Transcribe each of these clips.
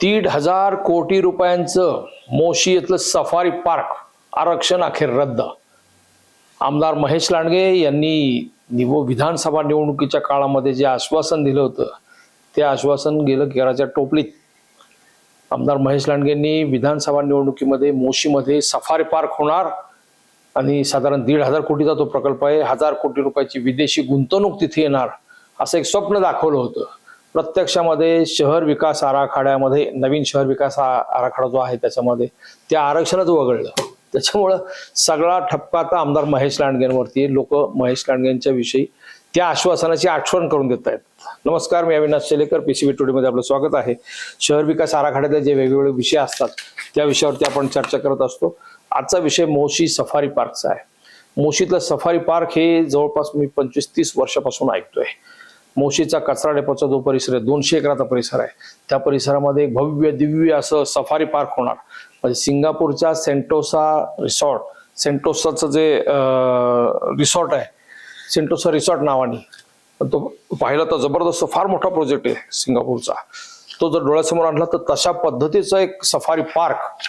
दीड हजार कोटी रुपयांचं मोशी इथलं सफारी पार्क आरक्षण अखेर रद्द. आमदार महेश लांडगे यांनी निव विधानसभा निवडणुकीच्या काळामध्ये जे आश्वासन दिलं होतं ते आश्वासन गेलं केराच्या टोपलीत. आमदार महेश लांडगेंनी विधानसभा निवडणुकीमध्ये मोशीमध्ये सफारी पार्क होणार आणि साधारण दीड हजार कोटीचा तो प्रकल्प आहे. हजार कोटी रुपयाची विदेशी गुंतवणूक तिथे येणार असं एक स्वप्न दाखवलं होतं. प्रत्यक्षामध्ये शहर विकास आराखड्यामध्ये नवीन शहर विकास आराखडा जो आहे त्याच्यामध्ये ते आरक्षणच वगळलं. त्याच्यामुळं सगळा ठपका आता आमदार महेश लांडगेंवरती लोक महेश लांडगेंच्या विषयी त्या आश्वासनाची आठवण करून देत आहेत. नमस्कार मी अविनाश शेलेकर पीसीबी टुडेमध्ये आपलं स्वागत आहे. शहर विकास आराखड्यातले जे वेगवेगळे विषय असतात त्या विषयावरती आपण चर्चा करत असतो. आजचा विषय मोशी सफारी पार्कचा आहे. मोशीतलं सफारी पार्क हे जवळपास मी पंचवीस तीस वर्षापासून ऐकतोय. मोशीचा कचरा डेपोचा जो परिसर आहे दोनशे एकराचा परिसर आहे. त्या परिसरामध्ये एक भव्य दिव्य असं सफारी पार्क होणार. म्हणजे सिंगापूरच्या सेंटोसा रिसॉर्ट सेंटोसाचं जे रिसॉर्ट आहे सेंटोसा रिसॉर्ट नावाने पण तो पाहिला तर जबरदस्त फार मोठा प्रोजेक्ट आहे सिंगापूरचा. तो जर डोळ्यासमोर आणला तर तशा पद्धतीचा एक सफारी पार्क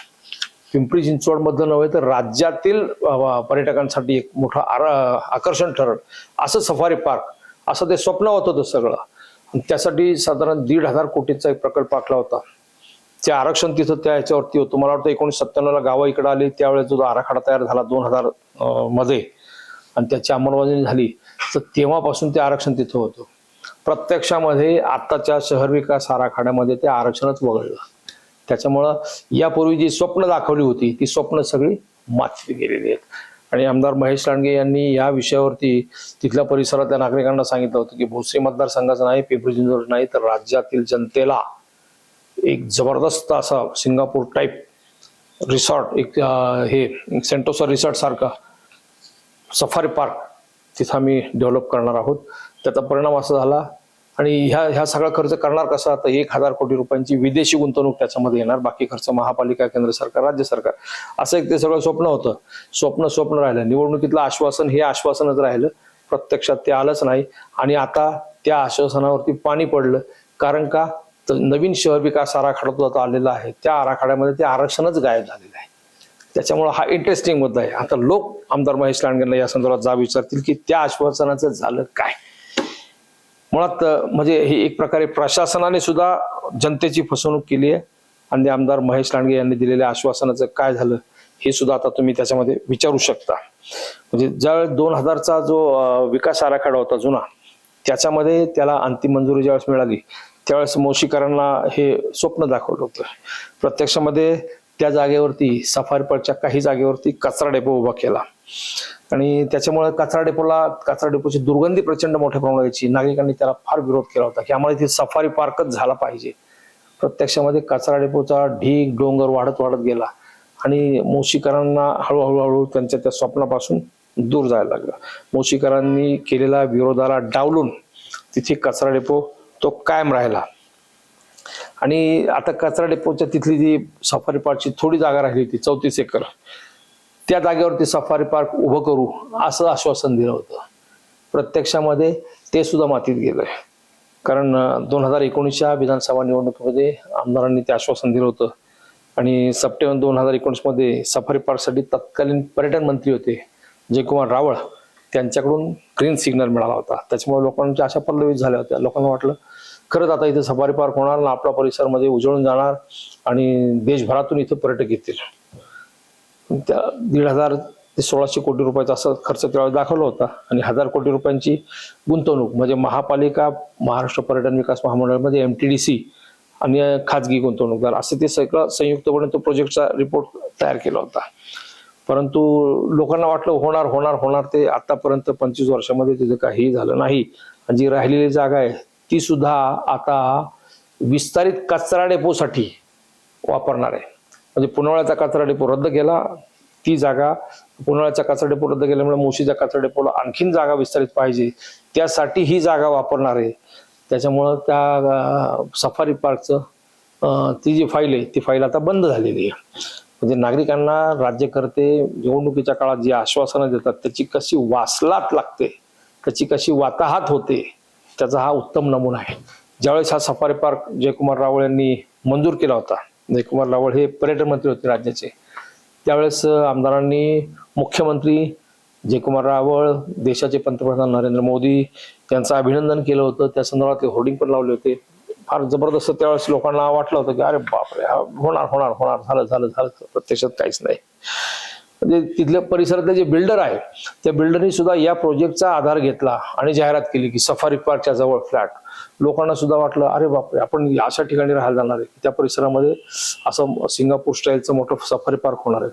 पिंपरी चिंचवडमधलं नव्हे तर राज्यातील पर्यटकांसाठी एक मोठं आकर्षण ठरल. असं सफारी पार्क असं ते स्वप्न होतं ते सगळं. आणि त्यासाठी साधारण दीड हजार कोटीचा एक प्रकल्प आखला होता. ते आरक्षण तिथं त्या ह्याच्यावरती होतं. मला वाटतं एकोणीस सत्त्याण्णवला गावं इकडे आली त्यावेळेस जो आराखडा तयार झाला दोन हजारमध्ये आणि त्याची अंमलबजावणी झाली तर तेव्हापासून ते आरक्षण तिथं होतं. प्रत्यक्षामध्ये आत्ताच्या शहर विकास आराखड्यामध्ये ते आरक्षणच वगळलं. त्याच्यामुळं यापूर्वी जी स्वप्न दाखवली होती ती स्वप्न सगळी माथली गेलेली आहेत. आणि आमदार महेश लांडगे यांनी या विषयावरती तिथल्या परिसरातल्या नागरिकांना सांगितलं होतं की भोसे मतदारसंघाचं नाही पिंपरी चिंचवड नाही तर राज्यातील जनतेला एक जबरदस्त असा सिंगापूर टाईप रिसॉर्ट एक हे सेंटोसा रिसॉर्ट सारखा सफारी पार्क तिथं आम्ही डेव्हलप करणार आहोत. त्याचा परिणाम असा झाला आणि ह्या ह्या सगळा खर्च करणार कसा? तर एक हजार कोटी रुपयांची विदेशी गुंतवणूक त्याच्यामध्ये येणार. बाकी खर्च महापालिका केंद्र सरकार राज्य सरकार. असं एक ते सगळं स्वप्न होतं. स्वप्न स्वप्न राहिलं. निवडणुकीतलं आश्वासन हे आश्वासनच राहिलं. प्रत्यक्षात ते आलंच नाही. आणि आता त्या आश्वासनावरती पाणी पडलं. कारण का? तर नवीन शहर विकास आराखडा जो आता आलेला आहे. त्या आराखड्यामध्ये ते आरक्षणच गायब झालेलं आहे. त्याच्यामुळे हा इंटरेस्टिंग मुद्दा आहे. आता लोक आमदार महेश लांडगेंना या संदर्भात जा विचारतील की त्या आश्वासनाचं झालं काय? मुळात म्हणजे हे एक प्रकारे प्रशासनाने सुद्धा जनतेची फसवणूक केली आहे. आणि आमदार महेश लांडगे यांनी दिलेल्या आश्वासनाचं काय झालं हे सुद्धा आता तुम्ही त्याच्यामध्ये विचारू शकता. म्हणजे ज्यावेळेस दोन हजारचा जो विकास आराखडा होता जुना त्याच्यामध्ये त्याला अंतिम मंजुरी ज्यावेळेस मिळाली त्यावेळेस मोशीकरांना हे स्वप्न दाखवलं होतं. प्रत्यक्षामध्ये त्या जागेवरती सफारी पार्कच्या काही जागेवरती कचरा डेपो उभा केला. आणि त्याच्यामुळे कचरा डेपोला कचरा डेपोची दुर्गंधी प्रचंड मोठ्या प्रमाणात यायची. नागरिकांनी त्याला फार विरोध केला होता की आम्हाला इथे सफारी पार्कच झाला पाहिजे. प्रत्यक्षामध्ये कचरा डेपोचा ढीग डोंगर वाढत वाढत गेला. आणि मोशीकरांना हळूहळू हळू त्यांच्या त्या स्वप्नापासून दूर जायला लागलं. मोशीकरांनी केलेला विरोधाला डावलून तिथे कचरा डेपो तो कायम राहिला. आणि आता कचरा डेपोच्या तिथली जी सफारी पार्कची थोडी जागा राहिली होती चौतीस एकर. त्या जागेवरती सफारी पार्क उभं करू असं आश्वासन दिलं होतं. प्रत्यक्षामध्ये ते सुद्धा मातीत गेलंय. कारण दोन हजार एकोणीसच्या विधानसभा निवडणुकीमध्ये आमदारांनी ते आश्वासन दिलं होतं. आणि सप्टेंबर दोन हजार एकोणीसमध्ये सफारी पार्कसाठी तत्कालीन पर्यटन मंत्री होते जयकुमार रावळ त्यांच्याकडून ग्रीन सिग्नल मिळाला होता. त्याच्यामुळे लोकांच्या अशा पल्लवित झाल्या होत्या. लोकांना वाटलं खरंच आता इथे सफारी पार्क होणार ना आपला परिसरमध्ये उजळून जाणार आणि देशभरातून इथे पर्यटक येतील. त्या दीड हजार ते सोळाशे कोटी रुपयाचा असं खर्च त्यावेळेस दाखवला होता. आणि हजार कोटी रुपयांची गुंतवणूक म्हणजे महापालिका महाराष्ट्र पर्यटन विकास महामंडळामध्ये एम टी डी सी आणि खाजगी गुंतवणूकदार असे ते सगळं संयुक्तपणे तो प्रोजेक्टचा रिपोर्ट तयार केला होता. परंतु लोकांना वाटलं होणार होणार होणार ते आतापर्यंत पंचवीस वर्षामध्ये तिथं काहीही झालं नाही. आणि जी राहिलेली जागा आहे ती सुद्धा आता विस्तारित कचरा डेपोसाठी वापरणार आहे. म्हणजे पुनवळ्याचा कचरा डेपो रद्द केला ती जागा पुनवळ्याचा कचरा डेपो रद्द केल्यामुळे मुशीच्या कचरा डेपोला आणखीन जागा विस्तारित पाहिजे त्यासाठी ही जागा वापरणार आहे. त्याच्यामुळं त्या सफारी पार्कचं ती जी फाईल आहे ती फाईल आता बंद झालेली आहे. म्हणजे नागरिकांना राज्यकर्ते निवडणुकीच्या काळात जी आश्वासनं देतात त्याची कशी वासलात लागते त्याची कशी वाताहात होते त्याचा हा उत्तम नमुना आहे. ज्यावेळेस हा सफारी पार्क जयकुमार रावळ यांनी मंजूर केला होता जयकुमार रावळ हे पर्यटन मंत्री होते राज्याचे त्यावेळेस आमदारांनी मुख्यमंत्री जयकुमार रावळ देशाचे पंतप्रधान नरेंद्र मोदी यांचं अभिनंदन केलं होतं. त्या संदर्भात ते होर्डिंग पण लावले होते. फार जबरदस्त त्यावेळेस लोकांना वाटलं होतं की अरे बापरे होणार होणार होणार झालं झालं झालं प्रत्यक्षात काहीच नाही. म्हणजे तिथल्या परिसरातले जे बिल्डर आहे त्या बिल्डरनी सुद्धा या प्रोजेक्टचा आधार घेतला आणि जाहिरात केली की सफारी पार्कच्या जवळ फ्लॅट लोकांना सुद्धा वाटलं अरे बापरे आपण अशा ठिकाणी राहायला जाणार आहे त्या परिसरामध्ये असं सिंगापूर स्टाईलचं मोठं सफारी पार्क होणार आहे.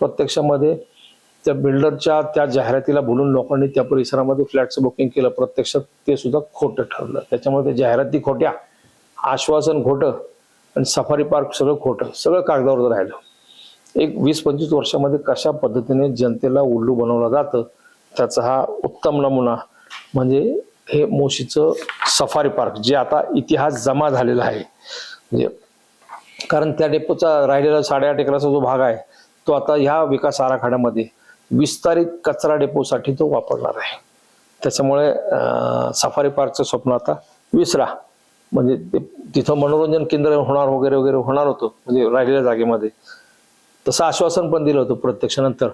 प्रत्यक्षामध्ये त्या बिल्डरच्या त्या जाहिरातीला बोलून लोकांनी त्या परिसरामध्ये फ्लॅटचं बुकिंग केलं. प्रत्यक्षात ते सुद्धा खोटं ठरलं. त्याच्यामुळे त्या जाहिराती खोट्या आश्वासन खोटं आणि सफारी पार्क सगळं खोटं सगळं कागदावर राहिलं. एक वीस पंचवीस वर्षामध्ये कशा पद्धतीने जनतेला उल्लू बनवलं जातं त्याचा हा उत्तम नमुना म्हणजे हे मोशीचं सफारी पार्क जे आता इतिहास जमा झालेला आहे. म्हणजे कारण त्या डेपोचा राहिलेला साडेआठ एकराचा जो भाग आहे तो आता ह्या विकास आराखड्यामध्ये विस्तारित कचरा डेपोसाठी तो वापरणार आहे. त्याच्यामुळे सफारी पार्कचं स्वप्न आता विसरा. म्हणजे ते तिथं मनोरंजन केंद्र होणार वगैरे वगैरे होणार होतं म्हणजे राहिलेल्या जागेमध्ये. तसं आश्वासन पण दिलं होतं प्रत्यक्षानंतर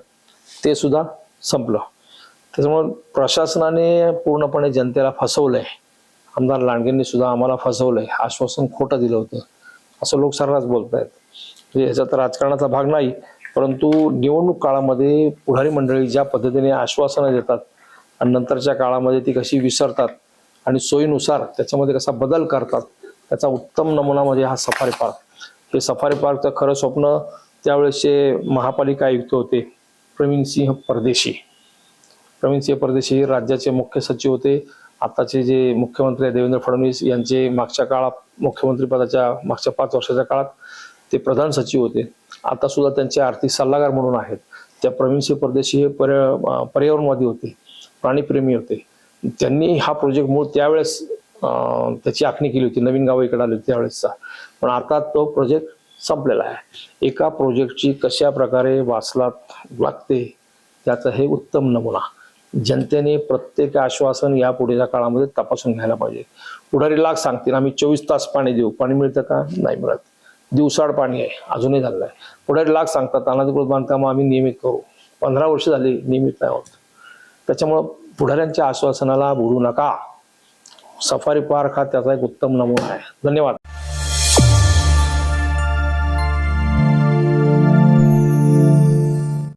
ते सुद्धा संपलं. त्याच्यामुळे प्रशासनाने पूर्णपणे जनतेला फसवलंय. आमदार लांडगेंनी सुद्धा आम्हाला फसवलंय. आश्वासन खोटं दिलं होतं. असं लोक सर्रास बोलत आहेत म्हणजे तर राजकारणाचा भाग नाही परंतु निवडणूक काळामध्ये पुढारी मंडळी ज्या पद्धतीने आश्वासनं देतात आणि नंतरच्या काळामध्ये ती कशी विसरतात आणि सोयीनुसार त्याच्यामध्ये कसा बदल करतात त्याचा उत्तम नमुना म्हणजे हा सफारी पार्क. हे सफारी पार्कचं खरं स्वप्न त्यावेळेसचे महापालिका आयुक्त होते प्रवीण सिंह परदेशी. प्रवीण सिंह परदेशी हे राज्याचे मुख्य सचिव होते. आताचे जे मुख्यमंत्री आहे देवेंद्र फडणवीस यांचे मागच्या काळात मुख्यमंत्री पदाच्या मागच्या पाच वर्षाच्या काळात ते प्रधान सचिव होते. आता सुद्धा त्यांचे आर्थिक सल्लागार म्हणून आहेत. त्या प्रवीण सिंह परदेशी हे पर्या पर्यावरणवादी होते प्राणीप्रेमी होते. त्यांनी हा प्रोजेक्ट मूळ त्यावेळेस त्याची आखणी केली होती. नवीन गावं इकडे आली होती त्यावेळेसचा. पण आता तो प्रोजेक्ट संपलेला आहे. एका प्रोजेक्टची कशा प्रकारे वाचलात लागते त्याचं हे उत्तम नमुना. जनतेने प्रत्येक आश्वासन या पुढेच्या काळामध्ये तपासून घ्यायला पाहिजे. पुढारी लाख सांगतील आम्ही चोवीस तास पाणी देऊ. पाणी मिळतं का? नाही मिळत. दिवसाड पाणी आहे अजूनही झालेलं आहे. पुढारी लाख सांगतात अनाधिकृत बांधकाम आम्ही नियमित करू. पंधरा वर्ष झाली नियमित नाही होत. त्याच्यामुळं पुढाऱ्यांच्या आश्वासनाला बुडू नका. सफारी पार्क हा त्याचा एक उत्तम नमुना आहे. धन्यवाद.